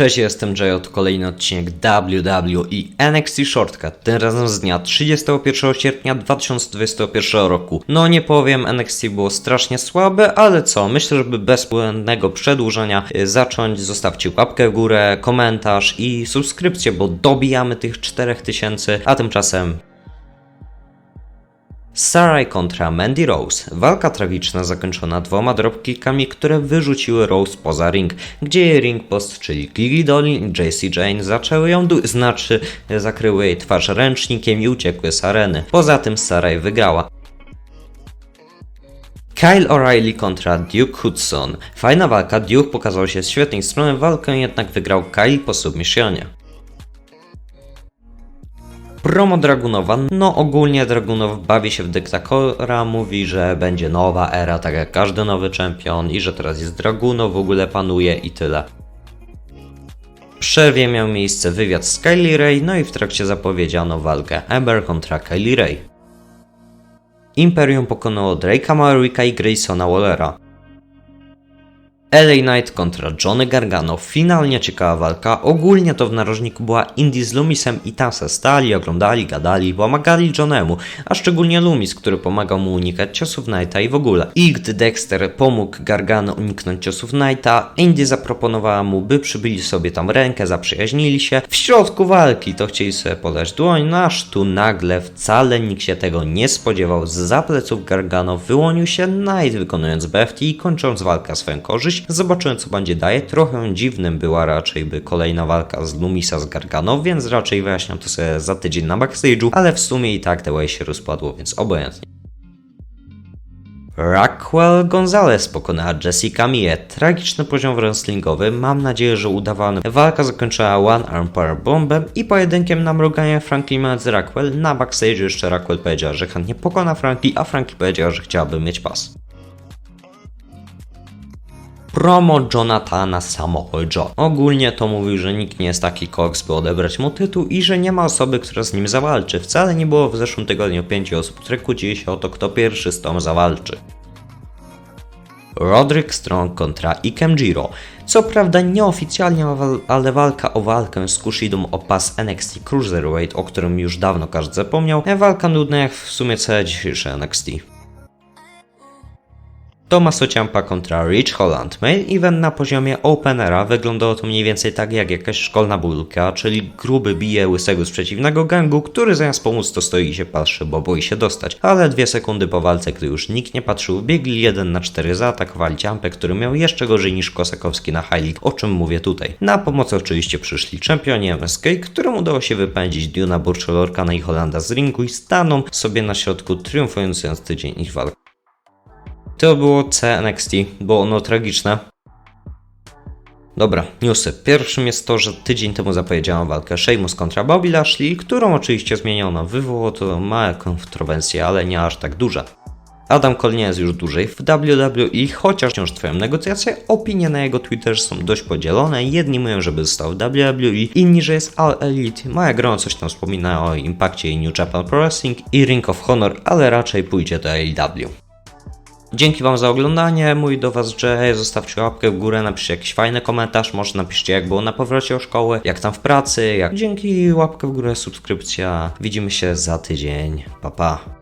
Cześć, jestem Jay, to kolejny odcinek WWE NXT Shortcut, tym razem z dnia 31 sierpnia 2021 roku. No nie powiem, NXT było strasznie słabe, ale co, myślę, żeby bez błędnego przedłużenia y, zacząć, zostawcie łapkę w górę, komentarz i subskrypcję, bo dobijamy tych 4000, a tymczasem Sarai kontra Mandy Rose. Walka tragiczna zakończona dwoma dropkickami, które wyrzuciły Rose poza ring, gdzie jej ring post, czyli Gigi Dolin i JC Jane zaczęły ją, znaczy zakryły jej twarz ręcznikiem i uciekły z areny. Poza tym Sarai wygrała. Kyle O'Reilly kontra Duke Hudson. Fajna walka, Duke pokazał się z świetnej strony, walkę jednak wygrał Kyle po submissionie. Promo Dragunowa. No ogólnie Dragunow bawi się w dyktatora, mówi, że będzie nowa era, tak jak każdy nowy czempion i że teraz jest Dragunow, w ogóle panuje i tyle. Przerwie miał miejsce wywiad z Kylie Ray, no i w trakcie zapowiedziano walkę Eber kontra Kylie Ray. Imperium pokonało Drake'a Marwicka i Graysona Wallera. LA Knight kontra Johnny Gargano. Finalnie ciekawa walka. Ogólnie to w narożniku była Indy z Lumisem i tam se stali, oglądali, gadali, pomagali Johnemu, a szczególnie Lumis, który pomagał mu unikać ciosów Knighta i w ogóle. I gdy Dexter pomógł Gargano uniknąć ciosów Knighta, Indy zaproponowała mu, by przybyli sobie tam rękę, zaprzyjaźnili się. W środku walki to chcieli sobie podać dłoń, no aż tu nagle wcale nikt się tego nie spodziewał. Z pleców Gargano wyłonił się Knight, wykonując BFT i kończąc walkę swoją korzyść. Zobaczyłem co będzie daje. Trochę dziwnym była raczej by kolejna walka z Lumisa z Gargano, więc raczej wyjaśniam to sobie za tydzień na backstage'u, ale w sumie i tak way się rozpadło, więc obojętnie. Raquel Gonzalez pokonała Jessica Mie. Tragiczny poziom wrestlingowy, mam nadzieję, że udawany. Walka zakończyła One Arm Power Bombem i pojedynkiem na mruganie Franklin z Raquel. Na backstage jeszcze Raquel powiedziała, że chętnie pokona Frankie, a Frankie powiedziała, że chciałaby mieć pas. Promo Jonathana Joe. Ogólnie to mówił, że nikt nie jest taki koks, by odebrać mu tytuł i że nie ma osoby, która z nim zawalczy. Wcale nie było w zeszłym tygodniu pięciu osób, które kłócili się o to, kto pierwszy z tą zawalczy. Roderick Strong kontra Ikem Jiro. Co prawda nieoficjalnie, ale walka o walkę z Kushidą o pas NXT Cruiserweight, o którym już dawno każdy zapomniał, walka nudna jak w sumie całe dzisiejsze NXT. Tomaso Ciampa kontra Rich Holland. Main event na poziomie Openera wyglądało to mniej więcej tak jak jakaś szkolna bulka, czyli gruby bije łysego z przeciwnego gangu, który zamiast pomóc to stoi i się patrzy, bo boi się dostać. Ale dwie sekundy po walce, gdy już nikt nie patrzył, biegli 1 na 4 zaatakowali Ciampę, który miał jeszcze gorzej niż Kosakowski na League, o czym mówię tutaj. Na pomoc oczywiście przyszli czempioni MSK, którym udało się wypędzić Duna Burczelorkana i Hollanda z ringu i staną sobie na środku, triumfując tydzień ich walk. To było CNXT, było ono tragiczne. Dobra, newsy. Pierwszym jest to, że tydzień temu zapowiedziano walkę Sheamus kontra Bobby Lashley, którą oczywiście zmieniono. Wywołało to małe kontrowersje, ale nie aż tak duże. Adam Cole nie jest już dłużej w WWE, chociaż wciąż trwają negocjacje, opinie na jego Twitterze są dość podzielone. Jedni mówią, żeby został w WWE, inni, że jest All Elite. Moja grona coś tam wspomina o Impakcie i New Japan Pro Wrestling i Ring of Honor, ale raczej pójdzie do AEW. Dzięki Wam za oglądanie, mój do Was Jay, zostawcie łapkę w górę, napiszcie jakiś fajny komentarz, może napiszcie jak było na powrocie o szkoły, jak tam w pracy, jak... Dzięki łapkę w górę, subskrypcja, widzimy się za tydzień, pa pa.